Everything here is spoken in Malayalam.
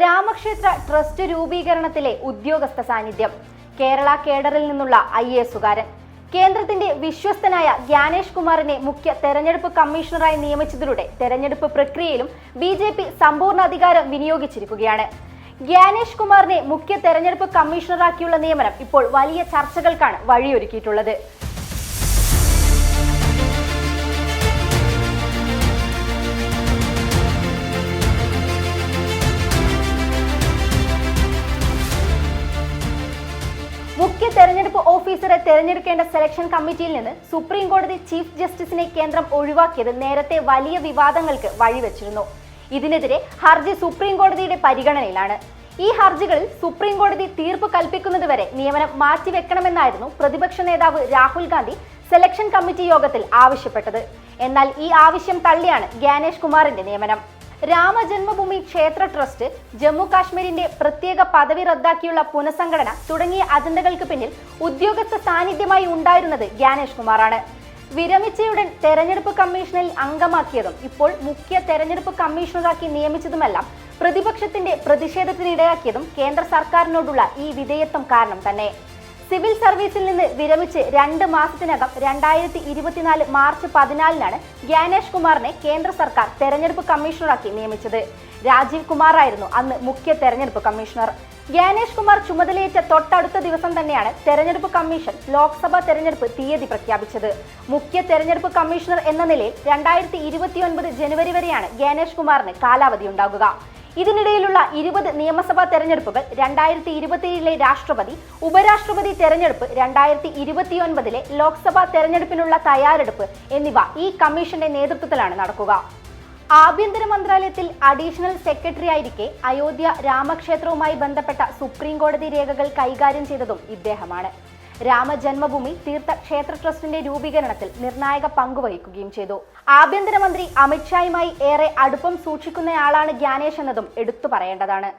രാമക്ഷേത്ര ട്രസ്റ്റ് രൂപീകരണത്തിലെ ഉദ്യോഗസ്ഥ സാന്നിധ്യം. കേരള കേഡറിൽ നിന്നുള്ള ഐ എസുകാരൻ കേന്ദ്രത്തിന്റെ വിശ്വസ്തനായ ജ്ഞാനേഷ് കുമാറിനെ മുഖ്യ തെരഞ്ഞെടുപ്പ് കമ്മീഷണറായി നിയമിച്ചതിലൂടെ തെരഞ്ഞെടുപ്പ് പ്രക്രിയയിലും ബി ജെ പി സമ്പൂർണ അധികാരം വിനിയോഗിച്ചിരിക്കുകയാണ്. ജ്ഞാനേഷ് കുമാറിനെ മുഖ്യ തെരഞ്ഞെടുപ്പ് കമ്മീഷണറാക്കിയുള്ള നിയമനം ഇപ്പോൾ വലിയ ചർച്ചകൾക്കാണ് വഴിയൊരുക്കിയിട്ടുള്ളത്. തെരഞ്ഞെടുപ്പ് ഓഫീസറെ തെരഞ്ഞെടുക്കേണ്ട സെലക്ഷൻ കമ്മിറ്റിയിൽ നിന്ന് സുപ്രീം കോടതി ചീഫ് ജസ്റ്റിസിനെ കേന്ദ്രം ഒഴിവാക്കിയത് നേരത്തെ വലിയ വിവാദങ്ങൾക്ക് വഴിവെച്ചിരുന്നു. ഇതിനെതിരെ ഹർജി സുപ്രീം കോടതിയുടെ പരിഗണനയിലാണ്. ഈ ഹർജികളിൽ സുപ്രീം കോടതി തീർപ്പ് കൽപ്പിക്കുന്നതുവരെ നിയമനം മാറ്റിവെക്കണമെന്നായിരുന്നു പ്രതിപക്ഷ നേതാവ് രാഹുൽ ഗാന്ധി സെലക്ഷൻ കമ്മിറ്റി യോഗത്തിൽ ആവശ്യപ്പെട്ടത്. എന്നാൽ ഈ ആവശ്യം തള്ളിയാണ് ഗ്യാനേഷ് കുമാറിന്റെ നിയമനം. രാമജന്മഭൂമി ക്ഷേത്ര ട്രസ്റ്റ് ജമ്മു കാശ്മീരിന്റെ പ്രത്യേക പദവി റദ്ദാക്കിയുള്ള പുനഃസംഘടന തുടങ്ങിയ അജണ്ടകൾക്ക് പിന്നിൽ ഉദ്യോഗസ്ഥ സാന്നിധ്യമായി ഉണ്ടായിരുന്നത് ഗ്യാനേഷ് കുമാറാണ്. വിരമിച്ചയുടൻ തെരഞ്ഞെടുപ്പ് കമ്മീഷനിൽ അംഗമാക്കിയതും ഇപ്പോൾ മുഖ്യ തെരഞ്ഞെടുപ്പ് കമ്മീഷണറാക്കി നിയമിച്ചതുമെല്ലാം പ്രതിപക്ഷത്തിന്റെ പ്രതിഷേധത്തിനിടയാക്കിയതും കേന്ദ്ര സർക്കാരിനോടുള്ള ഈ വിധേയത്വം കാരണം തന്നെ. സിവിൽ സർവീസിൽ നിന്ന് വിരമിച്ച് രണ്ട് മാസത്തിനകം രണ്ടായിരത്തി ഇരുപത്തിനാല് മാർച്ച് പതിനാലിനാണ് ഗ്യാനേഷ് കുമാറിനെ കേന്ദ്ര സർക്കാർ തെരഞ്ഞെടുപ്പ് കമ്മീഷണറാക്കി നിയമിച്ചത്. രാജീവ് കുമാർ ആയിരുന്നു അന്ന് മുഖ്യ തെരഞ്ഞെടുപ്പ് കമ്മീഷണർ. ഗ്യാനേഷ് കുമാർ ചുമതലയേറ്റ തൊട്ടടുത്ത ദിവസം തന്നെയാണ് തെരഞ്ഞെടുപ്പ് കമ്മീഷൻ ലോക്സഭാ തെരഞ്ഞെടുപ്പ് തീയതി പ്രഖ്യാപിച്ചത്. മുഖ്യ തെരഞ്ഞെടുപ്പ് കമ്മീഷണർ എന്ന നിലയിൽ രണ്ടായിരത്തി ജനുവരി വരെയാണ് ഗ്യാനേഷ് കുമാറിന് കാലാവധി ഉണ്ടാകുക. ഇതിനിടയിലുള്ള ഇരുപത് നിയമസഭാ തെരഞ്ഞെടുപ്പുകൾ രണ്ടായിരത്തി ഇരുപത്തിയേഴിലെ രാഷ്ട്രപതി ഉപരാഷ്ട്രപതി തെരഞ്ഞെടുപ്പ് രണ്ടായിരത്തി ഇരുപത്തിയൊൻപതിലെ ലോക്സഭാ തെരഞ്ഞെടുപ്പിനുള്ള തയ്യാറെടുപ്പ് എന്നിവ ഈ കമ്മീഷന്റെ നേതൃത്വത്തിലാണ് നടക്കുക. ആഭ്യന്തര മന്ത്രാലയത്തിൽ അഡീഷണൽ സെക്രട്ടറി ആയിരിക്കെ അയോധ്യ രാമക്ഷേത്രവുമായി ബന്ധപ്പെട്ട സുപ്രീം കോടതി രേഖകൾ കൈകാര്യം ചെയ്തതും ഇദ്ദേഹമാണ്. രാമജന്മഭൂമി തീർത്ഥക്ഷേത്ര ട്രസ്റ്റിന്റെ രൂപീകരണത്തിൽ നിർണായക പങ്കുവഹിക്കുകയും ചെയ്തു. ആഭ്യന്തരമന്ത്രി അമിത്ഷായുമായി ഏറെ അടുപ്പം സൂക്ഷിക്കുന്നയാളാണ് ഗ്യാനേഷ് എന്നതും എടുത്തു പറയേണ്ടതാണ്.